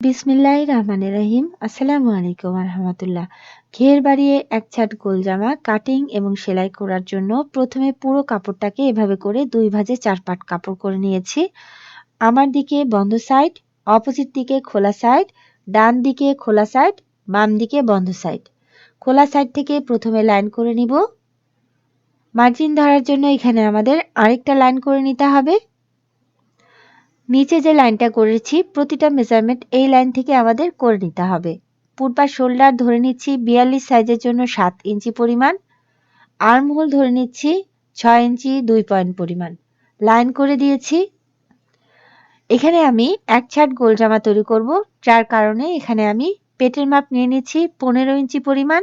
বিসমিল্লাহ রহমান রহিম। আসসালামু আলাইকুম রহমতুল্লাহ। ঘের বাড়িয়ে এক ছাট গোল জামা কাটিং এবং সেলাই করার জন্য প্রথমে পুরো কাপড়টাকে এভাবে করে দুই ভাজে চার পাট কাপড় করে নিয়েছি। আমার দিকে বন্ধ সাইড, অপোজিট দিকে খোলা সাইড, ডান দিকে খোলা সাইড, বাম দিকে বন্ধ সাইড। খোলা সাইড থেকে প্রথমে লাইন করে নিব। মার্জিন ধরার জন্য এখানে আমাদের আরেকটা লাইন করে নিতে হবে। নিচে যে লাইনটা করেছি, প্রতিটা মেজারমেন্ট এই লাইন থেকে আমাদের করে নিতে হবে। পূর্বার শোল্ডার ধরে নিচ্ছি বিয়াল্লিশ সাইজের জন্য সাত ইঞ্চি পরিমাণ। আর্ম হোল ধরে নিচ্ছি ছয় ইঞ্চি দুই পয়েন্ট পরিমাণ। লাইন করে দিয়েছি। এখানে আমি এক ছাট গোল জামা তৈরি করব, যার কারণে এখানে আমি পেটের মাপ নিয়ে নিচ্ছি পনেরো ইঞ্চি পরিমাণ,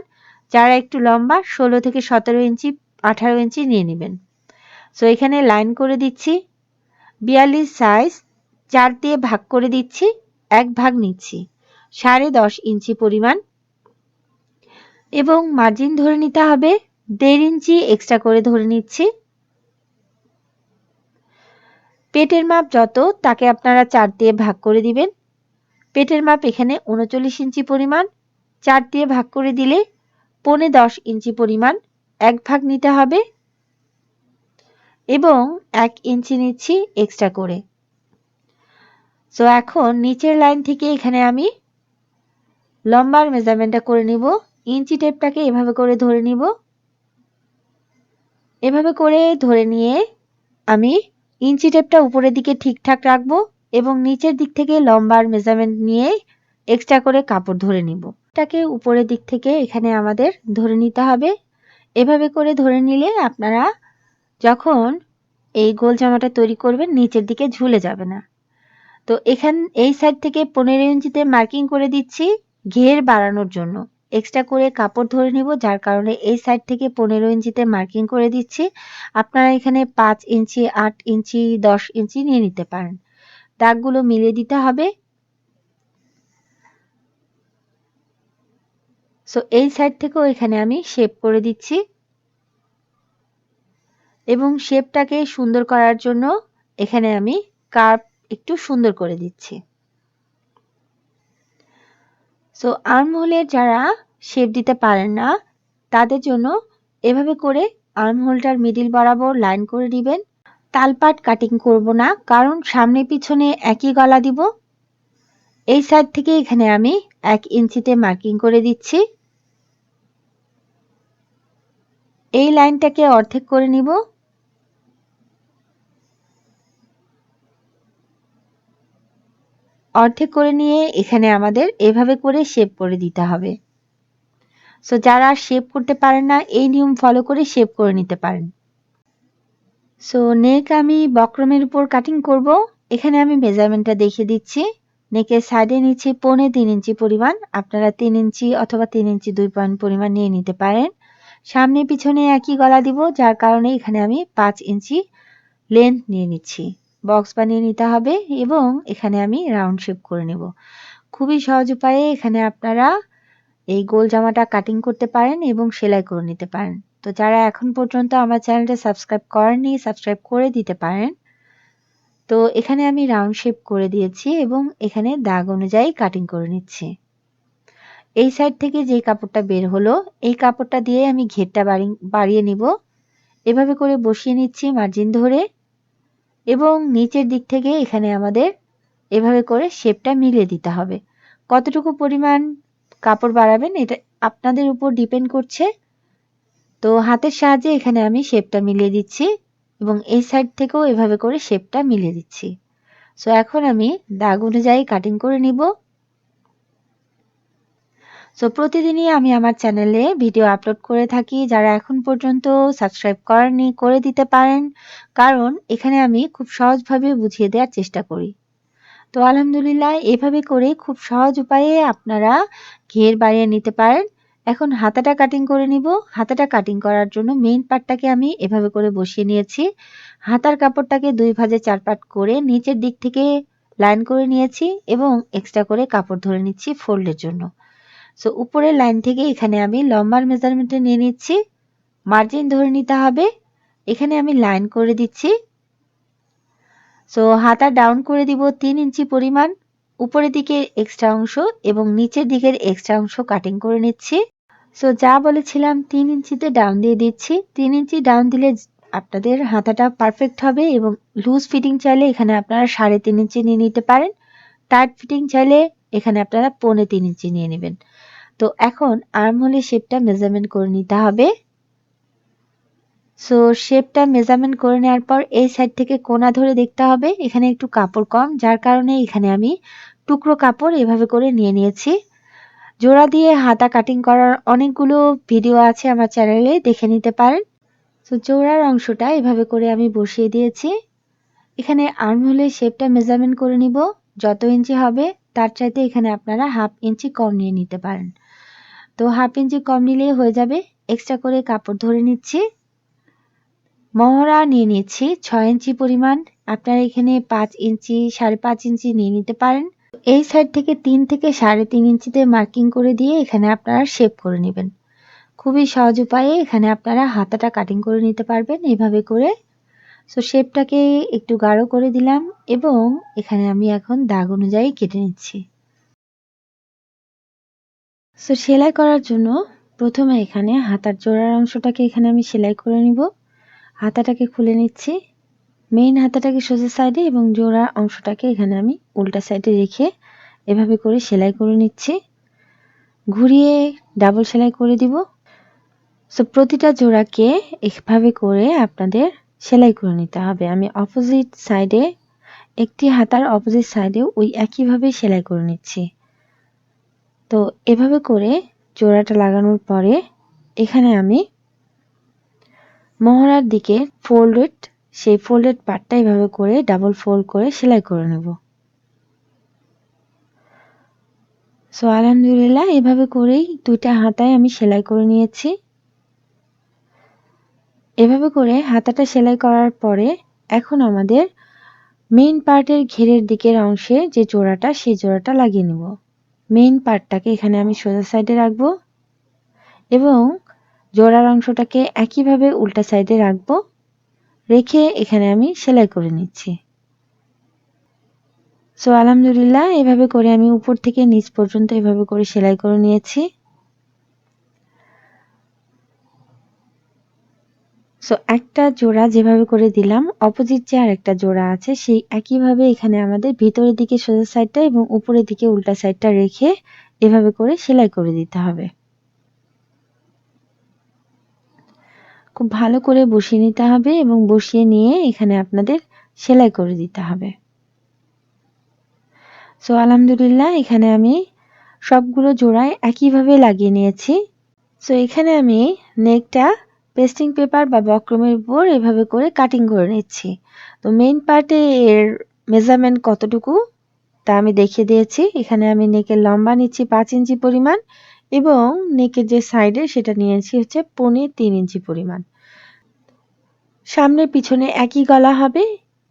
যারা একটু লম্বা ষোলো থেকে সতেরো ইঞ্চি, আঠারো ইঞ্চি নিয়ে নেবেন। সো এখানে লাইন করে দিচ্ছি। বিয়াল্লিশ সাইজ চার দিয়ে ভাগ করে দিচ্ছি, এক ভাগ নিচ্ছি। সাড়ে দশ ইঞ্চি পরিমাণ। এবং মার্জিন ধরে নিতে হবে, দেড় ইঞ্চি এক্সট্রা করে ধরে নিচ্ছি। পেটের মাপ যত, তাকে আপনারা চার দিয়ে ভাগ করে দিবেন। পেটের মাপ এখানে উনচল্লিশ ইঞ্চি পরিমাণ। চার দিয়ে ভাগ করে দিলে পনে দশ ইঞ্চি পরিমাণ এক ভাগ নিতে হবে। এবং এক ইঞ্চি নিচ্ছি এক্সট্রা করে। সো এখন নিচের লাইন থেকে এখানে আমি লম্বার মেজারমেন্টটা করে নিব। ইঞ্চি টেপটাকে এভাবে করে ধরে নিব। এভাবে করে ধরে নিয়ে আমি ইঞ্চি টেপটা উপরের দিকে ঠিকঠাক রাখব এবং নিচের দিক থেকে লম্বার মেজারমেন্ট নিয়ে এক্সট্রা করে কাপড় ধরে নিব। এটাকে উপরের দিক থেকে এখানে আমাদের ধরে নিতে হবে। এভাবে করে ধরে নিলে আপনারা যখন এই গোল জামাটা তৈরি করবেন, নিচের দিকে ঝুলে যাবে না। তো এখান, এই সাইড থেকে পনেরো ইঞ্চিতে মার্কিং করে দিচ্ছি ঘের বাড়ানোর জন্য। এক্সট্রা করে কাপড় ধরে নিব, যার কারণে এই সাইড থেকে পনেরো ইঞ্চিতে মার্কিং করে দিচ্ছি। আপনারা এখানে পাঁচ ইঞ্চি, আট ইঞ্চি, দশ ইঞ্চি নিয়ে নিতে পারেন। দাগগুলো মিলিয়ে দিতে হবে। সো এই সাইড থেকেও এখানে আমি শেপ করে দিচ্ছি। এবং শেপটাকে সুন্দর করার জন্য এখানে আমি কার্ভ একটু সুন্দর করে দিচ্ছি। সো আর্মহোলের যারা শেপ দিতে পারেন না, তাদের জন্য এভাবে করে আর্মহোলটার মিডিল বরাবর লাইন করে দিবেন। তালপাট কাটিং করব না, কারণ সামনে পিছনে একই গলা দিব। এই সাইড থেকে এখানে আমি এক ইঞ্চিতে মার্কিং করে দিচ্ছি। এই লাইনটাকে অর্ধেক করে নিব। অর্ধেক করে নিয়ে এখানে আমাদের এভাবে করে শেপ করে দিতে হবে। সো যারা শেপ করতে পারেন না, এই নিয়ম ফলো করে শেপ করে নিতে পারেন। সো নেক আমি বক্রমের উপর কাটিং করব। এখানে আমি মেজারমেন্টটা দেখিয়ে দিচ্ছি। নেকের সাইডে নিচ্ছি পৌনে তিন ইঞ্চি পরিমাণ, আপনারা তিন ইঞ্চি অথবা তিন ইঞ্চি দুই পয়েন্ট পরিমাণ নিয়ে নিতে পারেন। সামনে পিছনে একই গলা দিব, যার কারণে এখানে আমি পাঁচ ইঞ্চি লেন্থ নিয়ে নিচ্ছি। বক্স বানিয়ে নিতে হবে এবং এখানে আমি রাউন্ড শেপ করে নেব। খুবই সহজ উপায়ে এখানে আপনারা এই গোল জামাটা কাটিং করতে পারেন এবং সেলাই করে নিতে পারেন। তো যারা এখন পর্যন্ত আমার চ্যানেলটা সাবস্ক্রাইব করেননি সাবস্ক্রাইব করে দিতে পারেন। তো এখানে আমি রাউন্ড শেপ করে দিয়েছি এবং এখানে দাগ অনুযায়ী কাটিং করে নিচ্ছি। এই সাইড থেকে যে কাপড়টা বের হলো, এই কাপড়টা দিয়ে আমি ঘেরটা বাড়িয়ে নিব। এভাবে করে বসিয়ে নিচ্ছি মার্জিন ধরে। এবং নিচের দিক থেকে এখানে আমাদের এভাবে করে শেপটা মিলিয়ে দিতে হবে। কতটুকু পরিমাণ কাপড় বাড়াবেন এটা আপনাদের উপর ডিপেন্ড করছে। তো হাতের সাহায্যে এখানে আমি শেপটা মিলিয়ে দিচ্ছি এবং এই সাইড থেকেও এভাবে করে শেপটা মিলিয়ে দিচ্ছি। সো এখন আমি দাগ অনুযায়ী কাটিং করে নিব। সো প্রতিদিনই আমি আমার চ্যানেলে ভিডিও আপলোড করে থাকি, যারা এখন পর্যন্ত সাবস্ক্রাইব করেননি, করে দিতে পারেন। কারণ এখানে আমি খুব সহজভাবে বুঝিয়ে দেওয়ার চেষ্টা করি। তো, আলহামদুলিল্লাহ, এভাবে করে খুব সহজ উপায়ে আপনারা ঘের বাড়িয়ে নিতে পারেন। এখন হাতাটা কাটিং করে নিব। হাতাটা কাটিং করার জন্য মেইন পার্টটাকে আমি এভাবে করে বসিয়ে নিয়েছি। হাতার কাপড়টাকে দুই ভাজে চার পাট করে নিচের দিক থেকে লাইন করে নিয়েছি এবং এক্সট্রা করে কাপড় ধরে নিচ্ছি ফোল্ডের জন্য। সো উপরের লাইন থেকে এখানে আমি লম্বার মেজারমেন্টে নিয়ে নিচ্ছি। মার্জিন ধরে নিতে হবে। এখানে আমি লাইন করে দিচ্ছি। সো হাতা ডাউন করে দিব তিন ইঞ্চি পরিমাণ। উপরের দিকের এক্সট্রা অংশ এবং নিচের দিকের এক্সট্রা অংশ কাটিং করে নিচ্ছি। সো যা বলেছিলাম, তিন ইঞ্চিতে ডাউন দিয়ে দিচ্ছি। তিন ইঞ্চি ডাউন দিলে আপনাদের হাতাটা পারফেক্ট হবে এবং লুজ ফিটিং চাইলে এখানে আপনারা সাড়ে তিন ইঞ্চি নিয়ে নিতে পারেন। টাইট ফিটিং চাইলে এখানে আপনারা পৌনে তিন ইঞ্চি নিয়ে নেবেন। তো এখন আর্মহোলের শেপটা মেজারমেন্ট করে নিতে হবে। সো শেপটা মেজারমেন্ট করে নেওয়ার পর এই সাইড থেকে কোনা ধরে দেখতে হবে। এখানে একটু কাপড় কম, যার কারণে এখানে আমি টুকরো কাপড় এভাবে করে নিয়ে নিয়েছি। জোড়া দিয়ে হাতা কাটিং করার অনেকগুলো ভিডিও আছে আমার চ্যানেলে দেখে নিতে পারেন। তো জোড়ার অংশটা এভাবে করে আমি বসিয়ে দিয়েছি। এখানে আর্মহোলের শেপটা মেজারমেন্ট করে নিব। যত ইঞ্চি হবে, তার চাইতে এখানে আপনারা হাফ ইঞ্চি কম নিয়ে নিতে পারেন। তো হাফ ইঞ্চি কম নিলেই হয়ে যাবে। এক্সট্রা করে কাপড় ধরে নিচ্ছি। মহড়া নিয়ে নিচ্ছি। ছয় ইঞ্চি পরিমাণ। আপনারা এখানে পাঁচ ইঞ্চি, সাড়ে পাঁচ ইঞ্চি নিয়ে নিতে পারেন। এই সাইড থেকে তিন থেকে সাড়ে তিন ইঞ্চিতে মার্কিং করে দিয়ে এখানে আপনারা শেপ করে নেবেন। খুবই সহজ উপায়ে এখানে আপনারা হাতাটা কাটিং করে নিতে পারবেন। এভাবে করে। সো শেপটাকে একটু গাঢ় করে দিলাম এবং এখানে আমি এখন দাগ অনুযায়ী কেটে নিচ্ছি। সো সেলাই করার জন্য প্রথমে এখানে হাতার জোড়ার অংশটাকে এখানে আমি সেলাই করে নিব। হাতাটাকে খুলে নিচ্ছি। মেইন হাতাটাকে সোজা সাইডে এবং জোড়ার অংশটাকে এখানে আমি উল্টা সাইডে রেখে এভাবে করে সেলাই করে নিচ্ছি। ঘুরিয়ে ডাবল সেলাই করে দিব। সো প্রতিটা জোড়াকে এভাবে করে আপনাদের সেলাই করে নিতে হবে। আমি অপোজিট সাইডে একটি হাতার অপোজিট সাইডে ওই একইভাবে সেলাই করে নিচ্ছি। তো এভাবে করে জোড়াটা লাগানোর পরে এখানে আমি মহড়ার দিকে ফোল্ডেড সেই ফোল্ডেড পার্টটা এভাবে করে ডাবল ফোল্ড করে সেলাই করে নেব। সো আলহামদুলিল্লাহ, এভাবে করেই দুইটা হাতায় আমি সেলাই করে নিয়েছি। এভাবে করে হাতাটা সেলাই করার পরে এখন আমাদের মেইন পার্টের ঘেরের দিকের অংশে যে জোড়াটা, সেই জোড়াটা লাগিয়ে নেব। মেইন পার্টটাকে এখানে আমি সোজা সাইডে রাখব এবং জোড়ার অংশটাকে একইভাবে উল্টা সাইডে রাখব। রেখে এখানে আমি সেলাই করে নিচ্ছি। সো আলহামদুলিল্লাহ, এভাবে করে আমি উপর থেকে নিচ পর্যন্ত এভাবে করে সেলাই করে নিয়েছি। সো একটা জোড়া যেভাবে করে দিলাম অপোজিট যে আর একটা জোড়া আছে, সেই একইভাবে এখানে আমাদের ভিতরের দিকে সোজা সাইডটা এবং উপরের দিকে উল্টা সাইডটা রেখে এভাবে করে সেলাই করে দিতে হবে। খুব ভালো করে বসিয়ে নিতে হবে এবং বসিয়ে নিয়ে এখানে আপনাদের সেলাই করে দিতে হবে। সো আলহামদুলিল্লাহ, এখানে আমি সবগুলো জোড়ায় একইভাবে লাগিয়ে নিয়েছি। সো এখানে আমি নেকটা পেস্টিং পেপার বা বক্রমের উপর এভাবে করে কাটিং করে নিচ্ছি। তো মেইন পার্টে এর মেজারমেন্ট কতটুকু, তা আমি দেখিয়ে দিয়েছি। এখানে আমি নেকের লম্বা নিচ্ছি পাঁচ ইঞ্চি পরিমাণ এবং নেকের যে সাইডে সেটা নিয়েছি হচ্ছে পনে তিন ইঞ্চি পরিমাণ। সামনে পিছনে একই গলা হবে।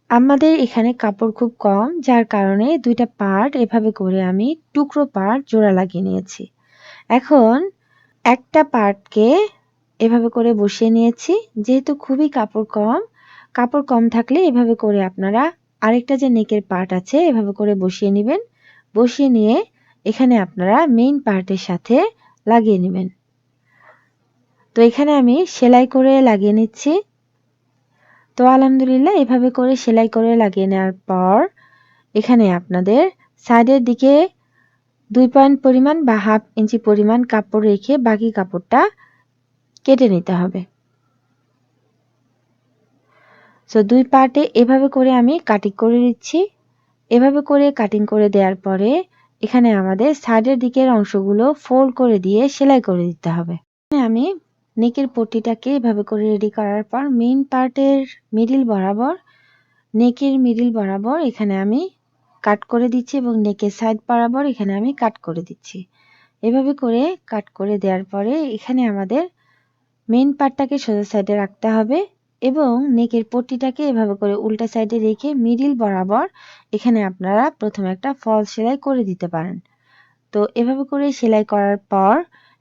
আমাদের এখানে কাপড় খুব কম, যার কারণে দুইটা পার্ট এভাবে করে আমি টুকরো পার্ট জোড়া লাগিয়ে নিয়েছি। এখন একটা পার্টকে এভাবে করে বসিয়ে নিয়েছি। যেহেতু খুবই কাপড় কম কাপড় কম থাকলে এভাবে করে আপনারা আরেকটা যে নেকের পার্ট আছে, এভাবে করে বসিয়ে নেবেন। বসিয়ে নিয়ে এখানে আপনারা মেইন পার্টের সাথে লাগিয়ে নেবেন। তো এখানে আমি সেলাই করে লাগিয়ে নিচ্ছি। তো আলহামদুলিল্লাহ এভাবে করে সেলাই করে লাগিয়ে নেওয়ার পর এখানে আপনাদের সাইডের দিকে দুই পয়েন্ট পরিমাণ বা হাফ ইঞ্চি পরিমাণ কাপড় রেখে বাকি কাপড়টা কেটে নিতে হবে। সো দুই পার্টে এভাবে করে আমি কাটিং করে দিচ্ছি এভাবে করে কাটিং করে দেওয়ার পরে এখানে আমাদের সাইডের দিকের অংশগুলো ফোল্ড করে দিয়ে সেলাই করে দিতে হবে। আমি নেকের পট্টিটাকে এভাবে করে রেডি করার পর মেইন পার্টের মিডিল বরাবর নেকের মিডিল বরাবর এখানে আমি কাট করে দিচ্ছি এবং নেকের সাইড বরাবর এখানে আমি কাট করে দিচ্ছি। এভাবে করে কাট করে দেওয়ার পরে এখানে আমাদের মেইন পার্টটাকে সোজা সাইডে রাখতে হবে এবং নেকের পট্টিটাকে এভাবে করে উল্টা সাইডে রেখে মিডিল বরাবর এখানে আপনারা প্রথমে একটা ফল সেলাই করে দিতে পারেন। তো এভাবে করে সেলাই করার পর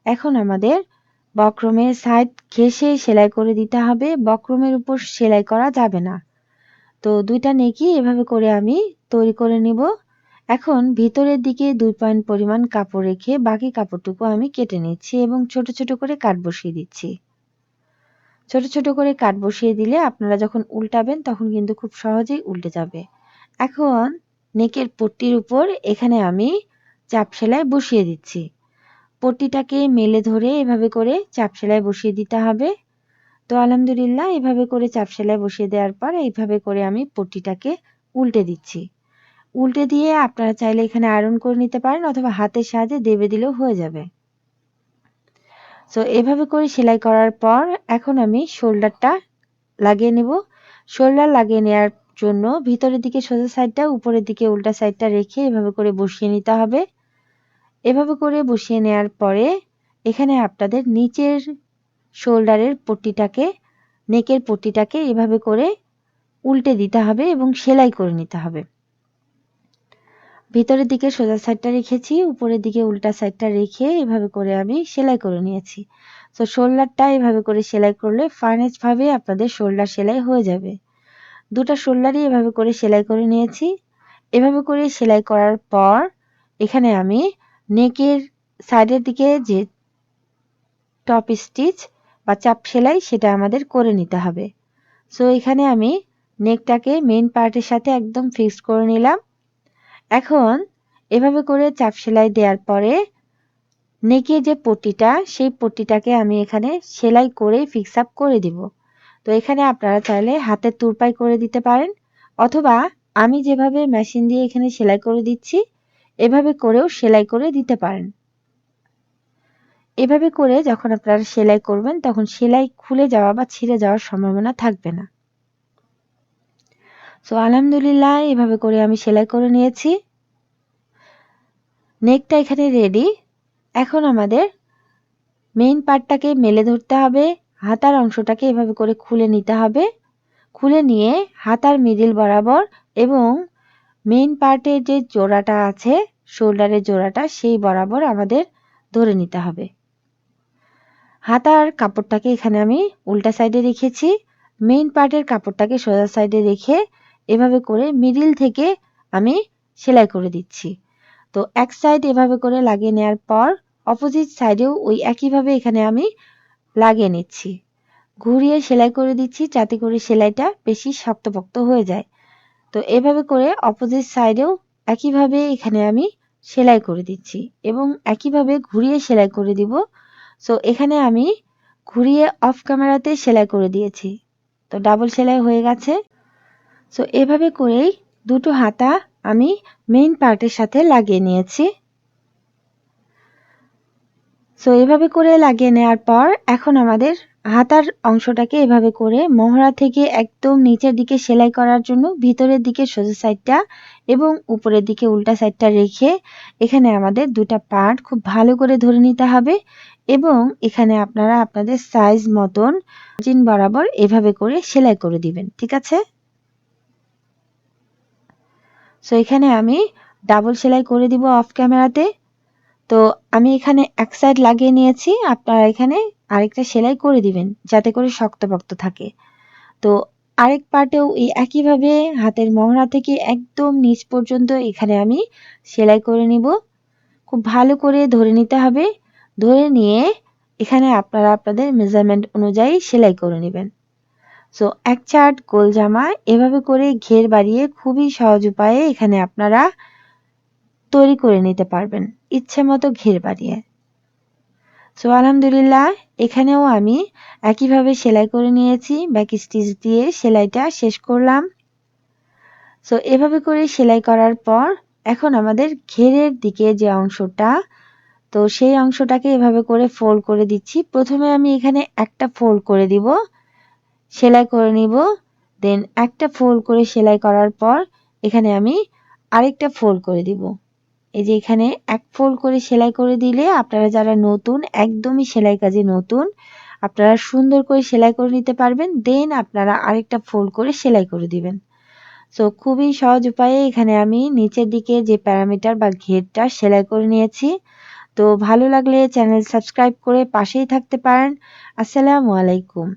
এখন আমাদের বক্রমের সাইড ঘেসে সেলাই করে দিতে হবে, বক্রমের উপর সেলাই করা যাবে না। তো দুইটা নেকি এভাবে করে আমি তৈরি করে নিব। এখন ভিতরের দিকে দুই পয়েন্ট পরিমাণ কাপড় রেখে বাকি কাপড়টুকু আমি কেটে নিচ্ছি এবং ছোট ছোট করে কাট বসিয়ে দিচ্ছি। ছোট ছোট করে কাট বসিয়ে দিলে আপনারা যখন উল্টাবেন তখন কিন্তু খুব সহজেই উল্টে যাবে। এখন নেকের পট্টির উপর এখানে আমি চাপ সেলাই বসিয়ে দিচ্ছি। পট্টিটাকে মেলে ধরে এভাবে করে চাপ সেলাই বসিয়ে দিতে হবে। তো আলহামদুলিল্লাহ এভাবে করে চাপ সেলাই বসিয়ে দেওয়ার পর এইভাবে করে আমি পট্টিটাকে উল্টে দিচ্ছি। উল্টে দিয়ে আপনারা চাইলে এখানে আয়রন করে নিতে পারেন অথবা হাতের সাহায্যে দেবে দিলেও হয়ে যাবে। সো এভাবে করে সেলাই করার পর এখন আমি শোল্ডারটা লাগিয়ে নেব। শোল্ডার লাগিয়ে নেওয়ার জন্য ভিতরের দিকে সোজা সাইডটা, উপরের দিকে উল্টা সাইডটা রেখে এভাবে করে বসিয়ে নিতে হবে। এভাবে করে বসিয়ে নেওয়ার পরে এখানে আপনাদের নিচের শোল্ডারের পট্টিটাকে, নেকের পট্টিটাকে এভাবে করে উল্টে দিতে হবে এবং সেলাই করে নিতে হবে। ভিতরের দিকে সোজা সাইডটা রেখেছি, উপরের দিকে উল্টা সাইডটা রেখে এভাবে করে আমি সেলাই করে নিয়েছি। তো শোল্ডারটা এভাবে করে সেলাই করলে ফার্নেসভাবে আপনাদের শোল্ডার সেলাই হয়ে যাবে। দুটা শোল্ডারই এভাবে করে সেলাই করে নিয়েছি। এভাবে করে সেলাই করার পর এখানে আমি নেকের সাইডের দিকে যে টপ স্টিচ বা চাপ সেলাই সেটা আমাদের করে নিতে হবে। সো এখানে আমি নেকটাকে মেন পার্টের সাথে একদম ফিক্সড করে নিলাম। এখন এভাবে করে চাপ সেলাই দেওয়ার পরে নেকের যে পট্টিটা, সেই পট্টিটাকে আমি এখানে সেলাই করে ফিক্স আপ করে দিব। তো এখানে আপনারা চাইলে হাতের তুরপাই করে দিতে পারেন, অথবা আমি যেভাবে মেশিন দিয়ে এখানে সেলাই করে দিচ্ছি, এভাবে করেও সেলাই করে দিতে পারেন। এভাবে করে যখন আপনারা সেলাই করবেন, তখন সেলাই খুলে যাওয়া বা ছিঁড়ে যাওয়ার সম্ভাবনা থাকবে না। সো আলহামদুলিল্লাহ, এভাবে করে আমি সেলাই করে নিয়েছি। নেকটা এখানে রেডি এখন আমাদের মেইন পার্টটাকে মেলে ধরতে হবে। হাতার অংশটাকে এভাবে করে খুলে নিতে হবে। খুলে নিয়ে হাতার মিডিল বরাবর এবং মেইন পার্টের যে জোড়াটা আছে শোল্ডারের জোড়াটা, সেই বরাবর আমাদের ধরে নিতে হবে। হাতার কাপড়টাকে এখানে আমি উল্টা সাইডে রেখেছি। মেইন পার্টের কাপড়টাকে সোজা সাইডে রেখে এভাবে করে মিডিল থেকে আমি সেলাই করে দিচ্ছি। তো এক সাইড এভাবে করে লাগিয়ে নেওয়ার পর অপোজিট সাইডেও ওই একইভাবে এখানে আমি লাগিয়ে নিচ্ছি। ঘুরিয়ে সেলাই করে দিচ্ছি যাতে করে সেলাইটা বেশি শক্তপোক্ত হয়ে যায়। তো এভাবে করে অপোজিট সাইডেও একইভাবে এখানে আমি সেলাই করে দিচ্ছি এবং একইভাবে ঘুরিয়ে সেলাই করে দিব। সো এখানে আমি ঘুরিয়ে অফ ক্যামেরাতে সেলাই করে দিয়েছি। তো ডাবল সেলাই হয়ে গেছে। সো এভাবে করেই দুটো হাতা আমি মেইন পার্টের সাথে লাগিয়ে নিয়েছি। সো এভাবে করে লাগিয়ে নেওয়ার পর এখন আমাদের হাতার অংশটাকে এভাবে করে মহড়া থেকে একদম নিচের দিকে সেলাই করার জন্য ভিতরের দিকে সোজা সাইডটা এবং উপরের দিকে উল্টা সাইডটা রেখে এখানে আমাদের দুটা পার্ট খুব ভালো করে ধরে নিতে হবে এবং এখানে আপনারা আপনাদের সাইজ মতন জিন বরাবর এভাবে করে সেলাই করে দিবেন, ঠিক আছে? সো এখানে আমি ডাবল সেলাই করে দিব অফ ক্যামেরাতে তো, আমি এখানে এক সাইড লাগিয়ে নিয়েছি। আপনারা এখানে আরেকটা সেলাই করে দিবেন, যাতে করে শক্তপোক্ত থাকে। তো, আরেক পার্টেও এই একইভাবে হাতের মহড়া থেকে একদম নিচ পর্যন্ত এখানে আমি সেলাই করে নিব। খুব ভালো করে ধরে নিতে হবে। ধরে নিয়ে এখানে আপনারা আপনাদের মেজারমেন্ট অনুযায়ী সেলাই করে নেবেন। সো এক চার্ট গোল জামা এভাবে করে ঘের বাড়িয়ে খুবই সহজ উপায়ে এখানে আপনারা তৈরি করে নিতে পারবেন, ইচ্ছে মতো ঘের বাড়িয়ে। সো আলহামদুলিল্লাহ, এখানেও আমি একইভাবে সেলাই করে নিয়েছি ব্যাক স্টিচ দিয়ে সেলাইটা শেষ করলাম। সো এভাবে করে সেলাই করার পর এখন আমাদের ঘেরের দিকে যে অংশটা, তো সেই অংশটাকে এভাবে করে ফোল্ড করে দিচ্ছি। প্রথমে আমি এখানে একটা ফোল্ড করে দিব। সেলাই করে নিব। দেন একটা ফোল্ড করে সেলাই করার পর এখানে আমি আরেকটা ফোল্ড করে দিব। এই যে এখানে এক ফোল্ড করে সেলাই করে দিলে আপনারা যারা নতুন, একদমই সেলাই কাজে নতুন, আপনারা সুন্দর করে সেলাই করে নিতে পারবেন। দেন আপনারা আরেকটা ফোল্ড করে সেলাই করে দিবেন। সো খুবই সহজ উপায়ে এখানে আমি নিচের দিকে যে প্যারামিটার বা ঘেরটা সেলাই করে নিয়েছি। তো, ভালো লাগলে চ্যানেল সাবস্ক্রাইব করে পাশেই থাকতে পারেন। আসসালামু আলাইকুম।